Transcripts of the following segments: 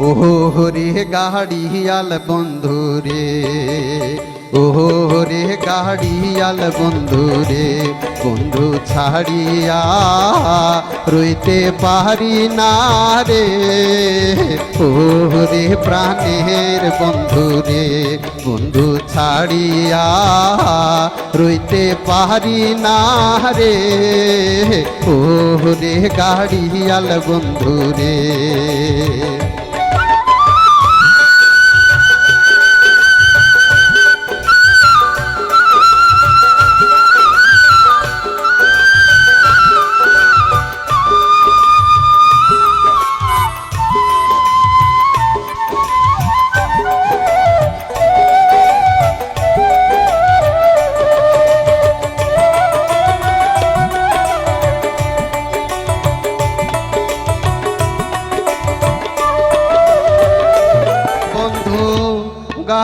ওহরে গাড়িয়াল বন্ধু রে। ওহরে গাড়িয়াল বন্ধু রে। বন্ধু ছাড়িয়া রইতে পারি না রে। ওহরে প্রাণের বন্ধু রে। বন্ধু ছাড়িয়া রইতে পারি না রে। ওহরে গাড়িয়াল বন্ধু রে।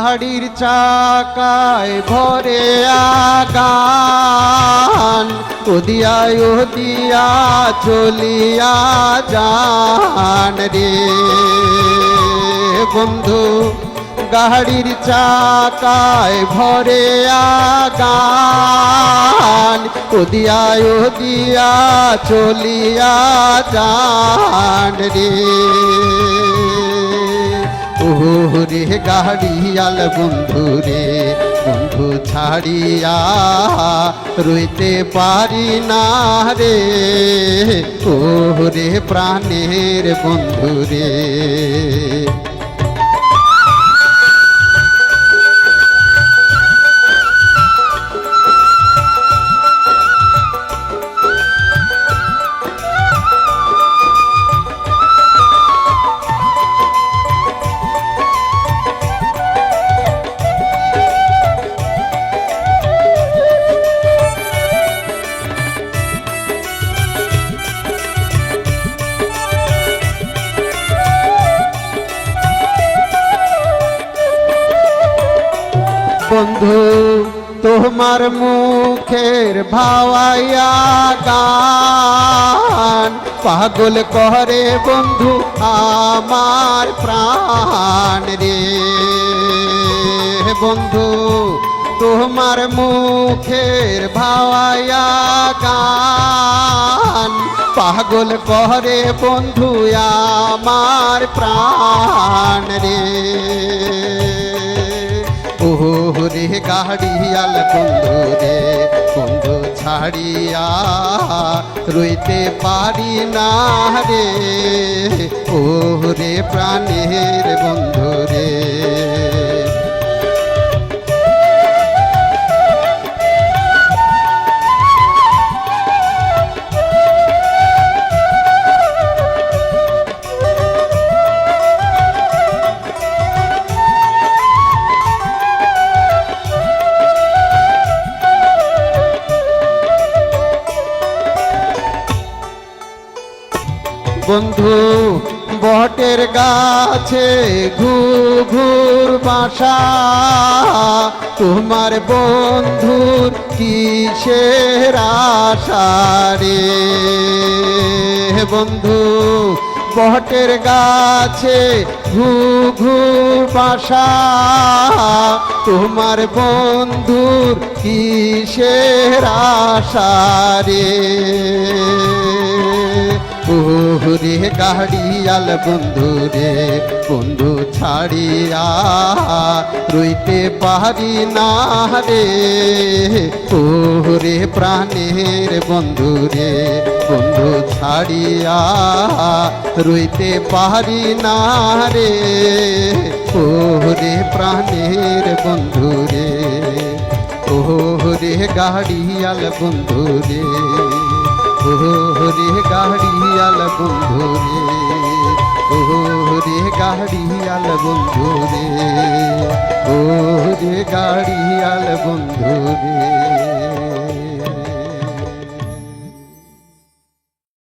গাড়ির চাকায় ভরে আগান। ওদিয়ায় ওদিয়া চলিয়া যান রে। বন্ধু গাড়ির চাকায় ভরে আগান। ওদিয়ায় ওদিয়া চলিয়া যান রে। ওরে গাড়িয়াল বন্ধু রে বন্ধু ছাড়িয়া রইতে পারি না রে। ওরে প্রাণের বন্ধু রে বন্ধু, তোমার মুখের ভাওয়াইয়া গান। পাগল করে বন্ধু আমার প্রাণ রে। বন্ধু, তোমার মুখের ভাওয়াইয়া গান। পাগল করে বন্ধু আমার প্রাণ রে। ওরে গাড়িয়াল বন্ধু রে বন্ধু ছাড়িয়া রইতে পারি না রে। ওরে প্রাণের বন্ধু রে বন্ধু, বটের গাছে ঘুঘুর বাসা। তোমার বন্ধুর কিসের আশা রে? বন্ধু, বটের গাছে ঘুঘু বাসা। তোমার বন্ধুর কিসের আশা রে? গাড়িয়াল বন্ধু রে, বন্ধু ছাড়িয়া রইতে পারি না রে। ওরে প্রাণের বন্ধু রে, বন্ধু ছাড়িয়া রইতে পারি না রে। ওরে প্রাণের বন্ধু রে, ওরে গাড়িয়াল বন্ধু রে। ওরে গাড়িয়াল বন্ধু রে ওরে গাড়িয়াল বন্ধু রে ওরে গাড়িয়াল বন্ধু রে